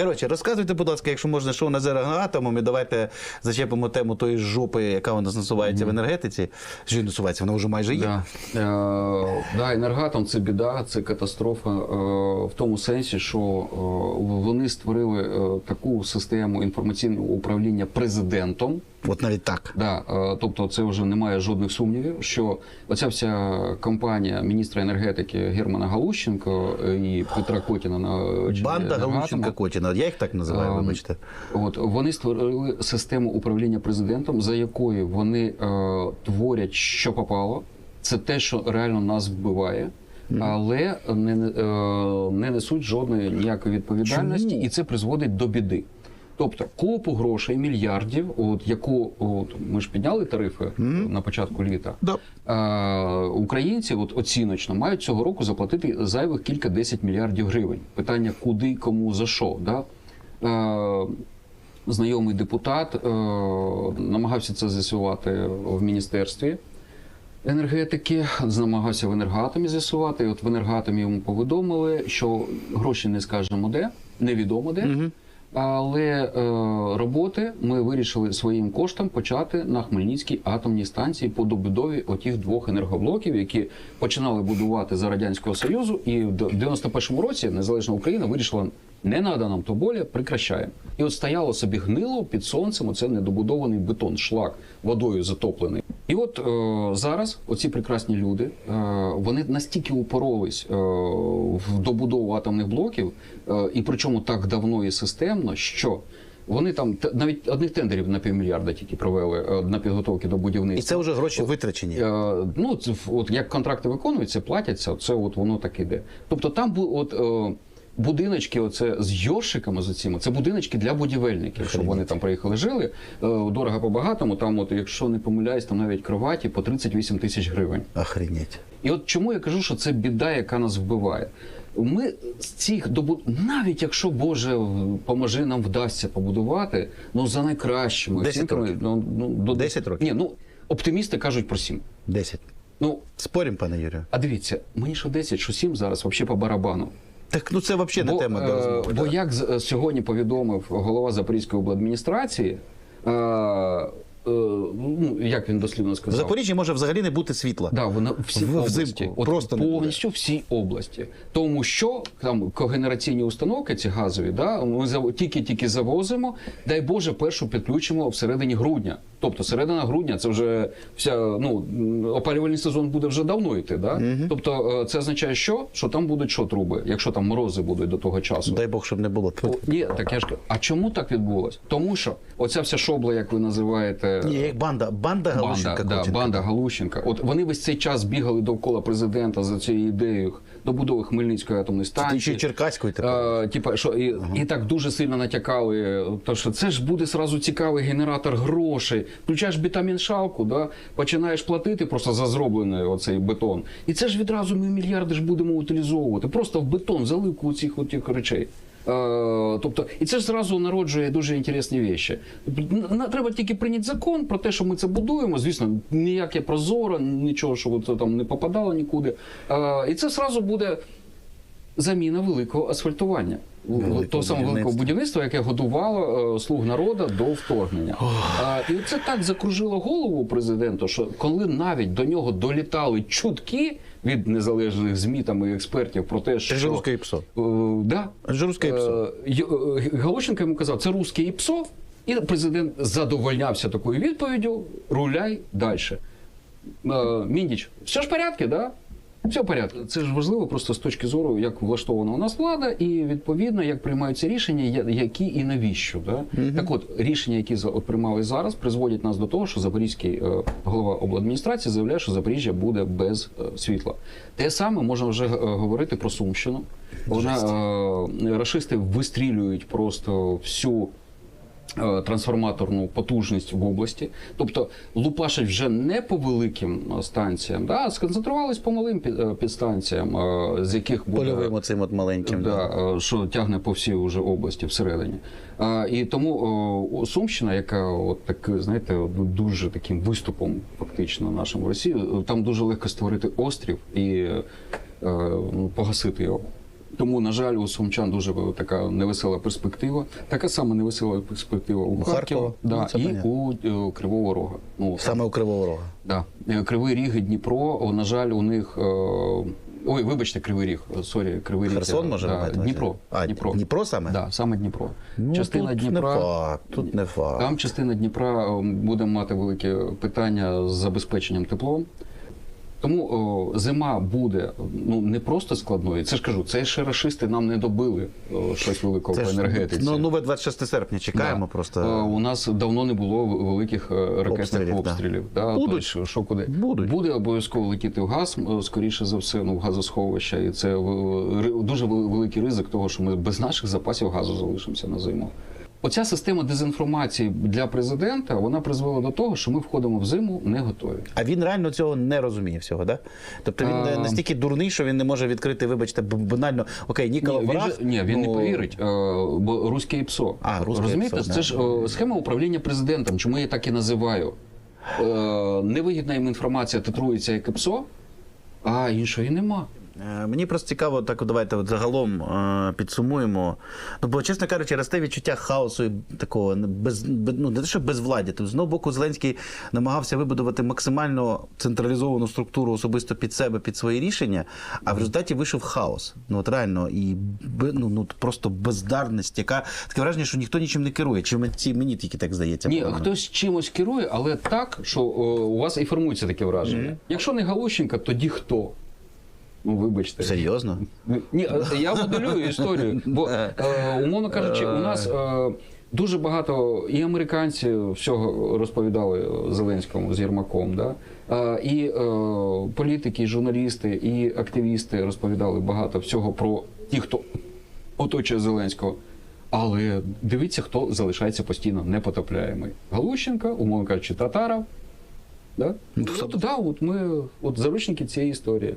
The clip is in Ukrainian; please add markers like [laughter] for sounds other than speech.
Коротше, розказуйте, будь ласка, якщо можна, що у нас з енергоатомом, і давайте зачепимо тему тої жопи, яка у нас насувається в енергетиці. Що насувається, вона вже майже є. Да. Е, да, енергатом це біда, це катастрофа е, в тому сенсі, що е, вони створили е, таку систему інформаційного управління президентом. От навіть так. Да, е, тобто, це вже немає жодних сумнівів, що оця вся кампанія міністра енергетики Германа Галущенко і Петра Котіна на Банда Галущенка Котіна. Я їх так називаю, вибачте. От вони створили систему управління президентом, за якою вони е, творять, що попало. Це те, що реально нас вбиває, але не, е, не несуть жодної ніякої відповідальності, Чому? і це призводить до біди. Тобто купу грошей, мільярдів, от яку от ми ж підняли тарифи на початку літа. Да. Е, українці, от оціночно, мають цього року заплатити зайвих кілька десять мільярдів гривень. Питання, куди, кому, за що. Да? Е, знайомий депутат е, намагався це з'ясувати в міністерстві енергетики, намагався в енергатомі з'ясувати. От в енергатомі йому повідомили, що гроші не скажемо де, невідомо де. Але е, роботи ми вирішили своїм коштом почати на Хмельницькій атомній станції по добудові отих двох енергоблоків, які починали будувати за радянського союзу, і в 91-му році незалежна Україна вирішила. Не надо нам то болі, прекращаємо. І от стояло собі гнило під сонцем. Оце недобудований бетон, шлак водою затоплений. І от е, зараз оці прекрасні люди е, вони настільки упоролись е, в добудову атомних блоків, е, і причому так давно і системно, що вони там навіть одних тендерів на півмільярда тільки провели е, на підготовки до будівництва. І це вже гроші витрачені. Е, ну, от як контракти виконуються, платяться, це от воно так іде. Тобто там от, е, будиночки оце з йоршиками з цими, це будиночки для будівельників, щоб вони там приїхали, жили. Е, дорого по багатому, там, от, якщо не помиляюсь, там навіть кроваті по 38 тисяч гривень. Охренеть. І от чому я кажу, що це біда, яка нас вбиває. Ми з цих добу... навіть якщо Боже поможи нам вдасться побудувати, ну за найкращими 10 оцінками, років. ну, ну до 10 років. Ні, ну оптимісти кажуть про 7. Десять. Ну Спорім, пане Юрію. а дивіться, мені що 10, що 7 зараз взагалі по барабану. Так ну це взагалі не тема для розмови. бо да. як е, сьогодні повідомив голова Запорізької обладміністрації, е, е, ну як він дослівно В сказав, Запоріжжі може взагалі не бути світла. Да, вона всі В- області. От Просто повністю всі області. Тому що там когенераційні установки, ці газові, да, ми зав- тільки-тільки завозимо, дай Боже, першу підключимо всередині грудня. Тобто середина грудня це вже вся ну опалювальний сезон буде вже давно йти. Да? Тобто е, це означає, що? Що там будуть що труби, якщо там морози будуть до того часу. Дай Бог, щоб не було. О, Ні, так я ж кажу, а чому так відбулось? Тому що оця вся шобла, як ви називаєте, Ні, як банда, банда Галущенка Банда, да, банда Галущенка. От вони весь цей час бігали довкола президента за цією ідеєю добудови Хмельницької атомної Ти ще станції. Черкаської тепер. Е, що і, і так дуже сильно натякали, то що це ж буде сразу цікавий генератор грошей. Включаєш бітаміншалку, да, починаєш платити просто за зроблений оцей бетон. І це ж відразу ми мільярди ж будемо утилізовувати. Просто в бетон, заливку цих отих речей. Е, тобто, і це ж зразу народжує дуже інтересні речі. Треба тільки прийняти закон про те, що ми це будуємо. Звісно, ніяке прозоро, нічого, що це там не попадало нікуди. Е, і це зразу буде заміна великого асфальтування. Великого Того самого великого будівництва. яке годувало е, слуг народу до вторгнення. І це так закружило голову президенту, що коли навіть до нього долітали чутки від незалежних ЗМІ там і експертів про те, що русське іпсо. Е, да. Це русське іпсо. Е, е, Галущенко йому казав, це русське ІПСО, і президент задовольнявся такою відповіддю, руляй далі. Міндіч, все ж в порядку, да? Все в порядку. Це ж важливо просто з точки зору, як влаштована у нас влада, і відповідно, як приймаються рішення, які і навіщо. Да? Так от, рішення, які приймали зараз, призводять нас до того, що Запорізький е, голова обладміністрації заявляє, що Запоріжжя буде без е, світла. Те саме можна вже е, говорити про Сумщину. Вона е, рашисти вистрілюють просто всю трансформаторну потужність в області. Тобто лупашать вже не по великим е, станціям, да, а сконцентрувались по малим е, підстанціям, е, з яких буде Польовим оцим от маленьким. да. е, що тягне по всій уже області всередині. І тому Сумщина, яка от так, знаєте, дуже таким виступом фактично нашим в Росії, там дуже легко створити острів і е, ну, погасити його. Тому, на жаль, у сумчан дуже така невесела перспектива. Така сама невесела перспектива у, У Харкова, Харкова? да, Ну, і у е, Кривого Рога. Ну, Саме у Кривого Рога. Да. Е, Кривий Ріг і Дніпро, о, на жаль, у них. е, Ой, вибачте, Кривий Ріг. е, Сорі, Кривий Ріг. Херсон може да, увазі? Дніпро. А, Дніпро. Дніпро саме? Да, саме Дніпро. Ну, частина тут Дніпра. не факт, тут не факт. Там частина Дніпра буде мати велике питання з забезпеченням теплом. Тому о, зима буде ну не просто складною. Це ж кажу, це ще рашисти нам не добили о, щось великого Це в ж, енергетиці. ну, ну, ви 26 серпня чекаємо Да. просто. У нас давно не було великих е, ракетних Обстрілів, обстрілів. да. Да. Будуть. Що, що куди? Будуть. Буде обов'язково летіти в газ, скоріше за все, ну в газосховища. І це е, дуже великий ризик того, що ми без наших запасів газу залишимося на зиму. Оця система дезінформації для президента вона призвела до того, що ми входимо в зиму не готові. А він реально цього не розуміє всього, да? Тобто він А. настільки дурний, що він не може відкрити, вибачте, банально, окей, Нікола Ні, він, враг. же, ні, він ну, не повірить, е, бо руське ПСО. А, «Руське Розумієте, ПСО», це да. ж е, схема управління президентом. Чому я так і називаю? Е, невигідна їм інформація титрується як ПСО, а іншої нема. Е, Мені просто цікаво, так давайте от загалом е, підсумуємо. Ну, бо, чесно кажучи, росте відчуття хаосу і такого без, без- ну, не те, що безвладдя. Тобто, з одного боку, Зеленський намагався вибудувати максимально централізовану структуру особисто під себе, під свої рішення, а в результаті вийшов хаос. Ну от реально, і ну, ну, просто бездарність, яка таке враження, що ніхто нічим не керує. Чи мені, мені тільки так здається? Ні, погано? хтось чимось керує, але так, що о, у вас і формується таке враження. Якщо не Галущенка, тоді хто? Ну, вибачте. Серйозно? Ні, е, я моделюю історію. Бо, [laughs] е, умовно кажучи, у нас е, дуже багато і американці всього розповідали Зеленському з Єрмаком, да? Е, і е, політики, і журналісти, і активісти розповідали багато всього про ті, хто оточує Зеленського. Але дивіться, хто залишається постійно непотопляємий. Галущенка, умовно кажучи, Татаров. Да? Ну, Ну, да, от ми от заручники цієї історії.